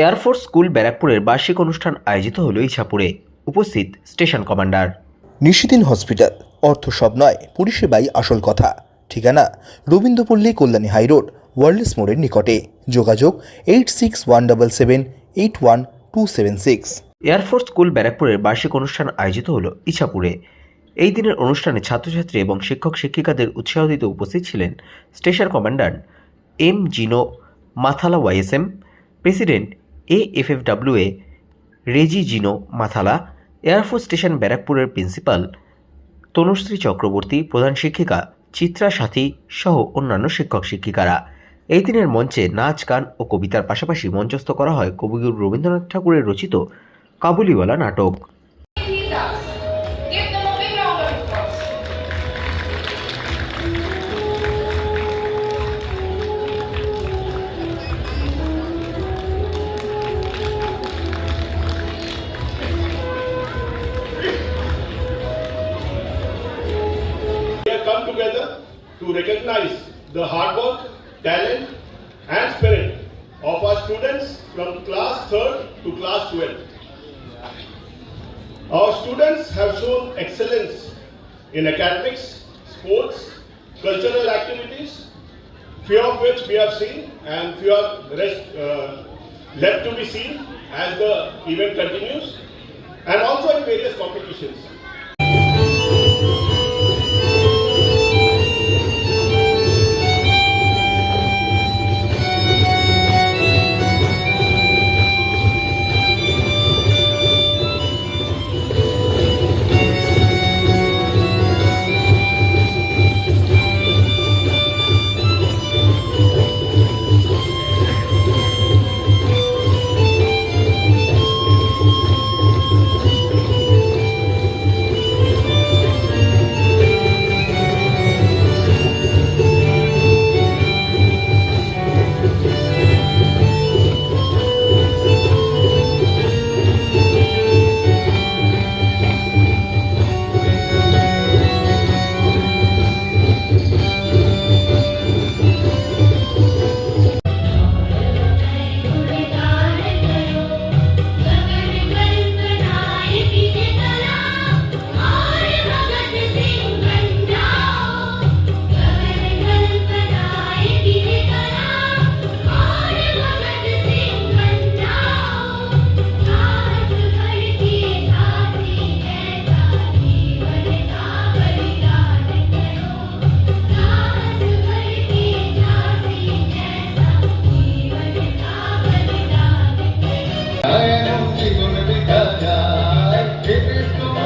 Air force school ব্যারাকপুরের বার্ষিক অনুষ্ঠান আয়োজিত হল ইছাপুরে। উপস্থিত স্টেশন কমান্ডার। নিশিদিন হসপিটাল। অর্থ সব নয় পরিষেবাই আসল কথা। ঠিকানা রবীন্দ্রপল্লী কল্যাণী হাইরোড ওয়ার্ল্ডস মোড়ের নিকটে। যোগাযোগ eight six one double seven eight one two seven six. Air force school ব্যারাকপুরের বার্ষিক অনুষ্ঠান আয়োজিত হল ইছাপুরে। এই দিনের অনুষ্ঠানে ছাত্রছাত্রী এবং শিক্ষক শিক্ষিকাদের উৎসাহ দিতে উপস্থিত ছিলেন station commander M Jino Mathala YSM president A F F W A Reji Jino Mathala air force station ব্যারাকপুরের প্রিন্সিপাল তনুশ্রী চক্রবর্তী প্রধান শিক্ষিকা চিত্রা সাথী সহ অন্যান্য শিক্ষক শিক্ষিকারা। এই দিনের মঞ্চে নাচ, গান ও কবিতার পাশাপাশি মঞ্চস্থ করা হয় কবিগুরু রবীন্দ্রনাথ ঠাকুরের রচিত কাবুলিওয়ালা নাটক। To recognize the hard work, talent, and spirit of our students from class 3rd to class 12th. Our students have shown excellence in academics, sports, cultural activities, few of which we have seen and few are rest uh, left to be seen as the event continues, and also in various competitions.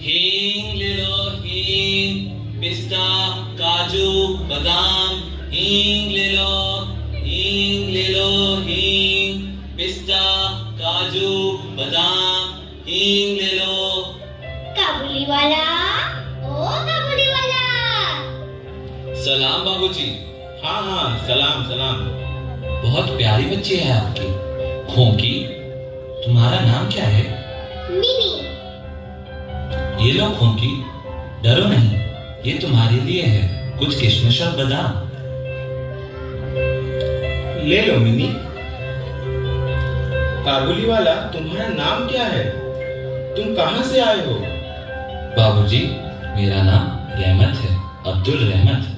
हींग ले लो हींग पिस्ता काजू बादाम। हींग ले लो हींग ले लो हींग पिस्ता काजू बादाम। हींग ले लो। काबुली वाला ओ काबुली वाला सलाम बाबूजी। हाँ हाँ सलाम सलाम। बहुत प्यारी बच्ची है आपकी। खोंकी तुम्हारा नाम क्या है? मिनी। ये लो खोंकी डरो नहीं ये तुम्हारे लिए है। कुछ किशमिश और बादाम ले लो मिनी। काबुली वाला तुम्हारा नाम क्या है? तुम कहाँ से आए हो? बाबूजी मेरा नाम रहमत है अब्दुल रहमत